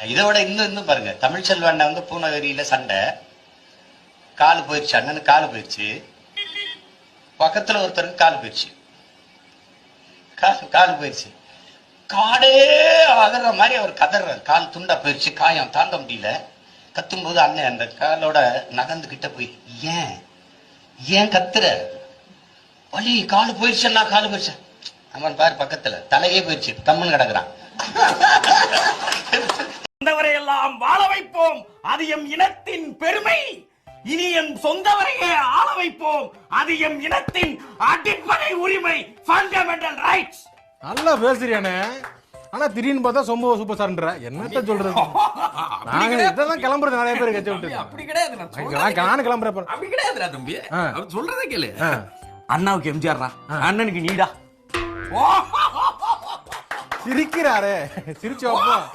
இதை விட இன்னும் இன்னும் பாருங்க. தமிழ் செல்வண்ண வந்து பூநகரியில சண்டை. கால் போயிடுச்சு அண்ணனுக்கு கால் போயிடுச்சு பக்கத்துல ஒருத்தருக்கு கால் போயிடுச்சு கால் கால் போயிடுச்சு காடே அதற மாதிரி அவர் கதறார். கால் துண்டா போயிடுச்சு காயம் தாங்க முடியல. கத்தும்போது அண்ணன் அந்த காலோட நகர்ந்து கிட்ட போய் ஏன்? ஏன் கத்துற? வலி கால் போயிடுச்சுன்னா கால் போயிடுச்சு அவன் பாரு பக்கத்துல தலையே போயிடுச்சு தம்முன்னு கிடக்குறான். அது எம் இனத்தின் பெருமை. இனி எம் சொந்தவரையே ஆள வைப்போம். அது எம் இனத்தின் அடிப்படை உரிமை ஃபண்டமெண்டல் ரைட்ஸ் நல்லா பேசுறியானே. ஆனா திடீர்னு பார்த்தா சொம்ப சூப்பர் ஸ்டார்ன்ற என்னத்த சொல்றது? நாங்க இதெல்லாம் கிளம்புறது நிறைய பேர் கட்சி விட்டு அப்படி கிடையாது நான் கிளம்புறேன். அப்படி கிடையாதுடா தம்பி. அவர் சொல்றதே கேளு. அண்ணாவுக்கு எம்ஜிஆர்ரா அண்ணனுக்கு நீடா. சிரிக்கிறாரே. சிரிச்சு வைப்போம்